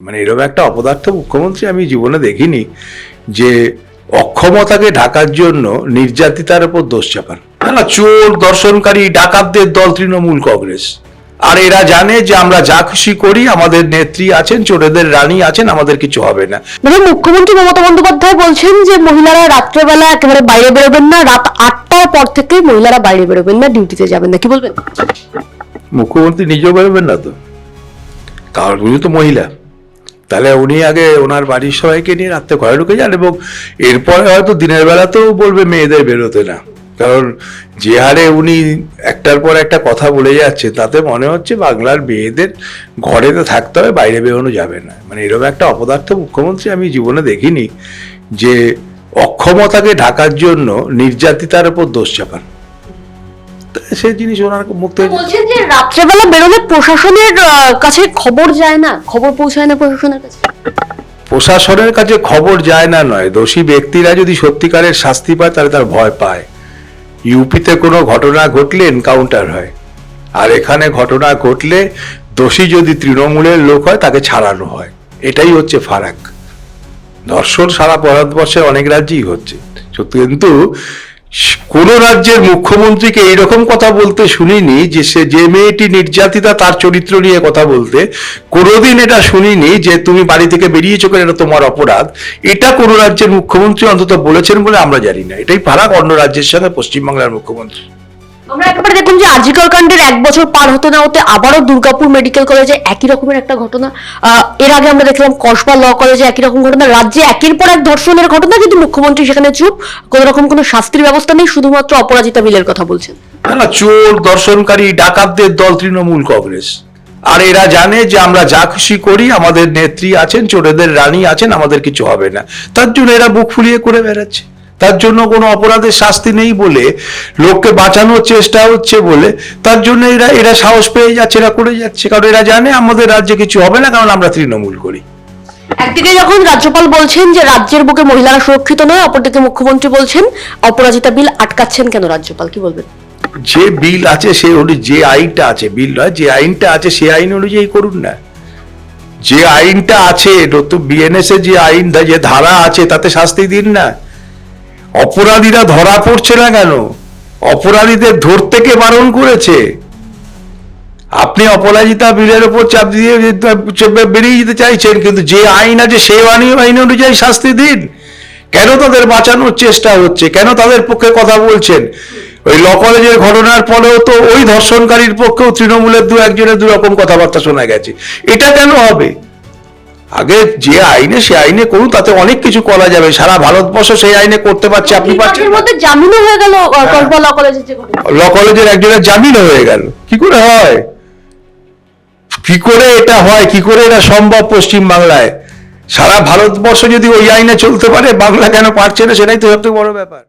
মানে এরকম একটা অপদার্থ মুখ্যমন্ত্রী আমি জীবনে দেখিনি যে অক্ষমতাকে ঢাকার জন্য নির্যাতিতার উপর দোষ চাপান। না চোর দর্শনকারী ডাকাতদের দল তৃণমূল কংগ্রেস। আর এরা জানে যে আমরা যা খুশি করি আমাদের নেত্রী আছেন চোরেদের রানী আছেন আমাদের কিছু হবে না। মানে মুখ্যমন্ত্রী মমতা বন্দ্যোপাধ্যায় বলছেন যে মহিলারা রাত্রেবেলা একেবারে বাইরে বেরোবেন না রাত আটটার পর থেকে মহিলারা বাইরে বেরোবেন না ডিউটিতে যাবেন না। কি বলবেন? মুখ্যমন্ত্রী নিজেও বেরোবেন না তো? কারণ তো মহিলা। তাহলে উনি আগে ওনার বাড়ির সবাইকে নিয়ে রাত্রে ঘরে ঢুকে যান এবং এরপরে হয়তো দিনের বেলাতেও বলবে মেয়েদের বেরোতে না। কারণ যে হারে উনি একটার পর একটা কথা বলে যাচ্ছে, তাতে মনে হচ্ছে বাংলার মেয়েদের ঘরেতে থাকতে হবে, বাইরে বেরোনো যাবে না। মানে এরকম একটা অপদার্থ মুখ্যমন্ত্রী আমি জীবনে দেখিনি যে অক্ষমতাকে ঢাকার জন্য নির্যাতিতার উপর দোষ চাপান। সেই জিনিস ওনার মুখ থেকে বলছেন যে রাত্রেবেলা বেরোলে প্রশাসনের কাছে খবর যায় না? খবর পৌঁছায় না প্রশাসনের কাছে? প্রশাসনের কাছে খবর যায় না নয়। দোষী ব্যক্তিরা যদি সত্যিকারের শাস্তি পায় তাহলে তার ভয় পায়। ইউপিতে কোনো ঘটনা ঘটলে এনকাউন্টার হয়। আর এখানে ঘটনা ঘটলে দোষী যদি তৃণমূলের লোক হয় তাকে ছাড়ানো হয়। এটাই হচ্ছে ফারাক। ধর্ষণ সারা ভারতবর্ষের অনেক রাজ্যেই হচ্ছে। কিন্তু কোন রাজ্যের মুখ্যমন্ত্রীকে এইরকম কথা বলতে শুনিনি যে সে, যে মেয়েটি নির্যাতিতা তার চরিত্র নিয়ে কথা বলতে, কোনোদিন এটা শুনিনি যে তুমি বাড়ি থেকে বেরিয়েছো কেন, এটা তোমার অপরাধ। এটা কোন রাজ্যের মুখ্যমন্ত্রী অন্তত বলেছেন বলে আমরা জানি না। এটাই ফারাক, অন্য রাজ্যের সাথে পশ্চিমবাংলার মুখ্যমন্ত্রী। আমরা একেবারে দেখুন যে কাণ্ডের এক বছর পার না আবারও দুর্গাপুর মেডিকেল কলেজে একই রকমের একটা ঘটনা এর আগে আমরা দেখলাম কসবা ল কলেজে একই রকম ঘটনা, রাজ্যে একের পর এক ধর্ষণের ঘটনা, কিন্তু মুখ্যমন্ত্রী সেখানে চুপ। কোন রকম কোনো শাস্তির ব্যবস্থা নেই, শুধুমাত্র অপরাজিতা বিলের কথা বলছেন। না চোর দর্শনকারী ডাকাতদের দল তৃণমূল কংগ্রেস। আর এরা জানে যে আমরা যা খুশি করি, আমাদের নেত্রী আছেন, চোরেদের রানী আছেন, আমাদের কিছু হবে না। তার জন্য এরা বুক ফুলিয়ে করে বেড়াচ্ছে। তার জন্য কোনো অপরাধের শাস্তি নেই বলে লোককে বাঁচানোর চেষ্টা হচ্ছে বলে তার জন্য এরা এরা সাহস পেয়ে যাচ্ছে এরা করে যাচ্ছে। কারণ এরা জানে আমাদের রাজ্যে কিছু হবে না কারণ আমরা তৃণমূল করি। একদিকে যখন রাজ্যপাল বলছেন যে রাজ্যের বুকে মহিলারা সুরক্ষিত নয় অপরদিকে মুখ্যমন্ত্রী বলছেন অপরাজিতা বিল আটকাচ্ছেন কেন রাজ্যপাল কি বলবেন? যে বিল আছে সে যে আইনটা আছে বিল নয় যে আইনটা আছে সে আইন অনুযায়ী করুন না। যে আইনটা আছে নতুন বিএনএস এর যে আইন যে ধারা আছে তাতে শাস্তি দিন না। অপরাধীরা ধরা পড়ছে না কেন? অপরাধীদের ধরতে কে বারণ করেছে? আপনি অপরাজিতা বিলের উপর চাপ দিয়ে বেরিয়ে যেতে চাইছেন, কিন্তু যে আইন আছে সেই আইন আইন অনুযায়ী শাস্তি দিন। কেন তাদের বাঁচানোর চেষ্টা হচ্ছে? কেন তাদের পক্ষে কথা বলছেন? ওই ল কলেজের ঘটনার পরেও তো ওই ধর্ষণকারীর পক্ষেও তৃণমূলের দু একজনের দু রকম কথাবার্তা শোনা গেছে। এটা কেন হবে? আগে যে আইনে সে আইনে করুন তাতে অনেক কিছু করা যাবে। সারা ভারতবর্ষ সেই আইনে করতে পারছে আপনি পারছেন এর না। মধ্যে জামিনও হয়ে গেল আহ, ল কলেজের ল কলেজের একজনের জামিন হয়ে গেল। কি করে হয়? কি করে এটা হয়? কি করে এটা সম্ভব পশ্চিম বাংলায় সারা ভারতবর্ষ যদি ওই আইনে চলতে পারে বাংলা কেন পারছে না? সেটাই তো সবথেকে বড় ব্যাপার।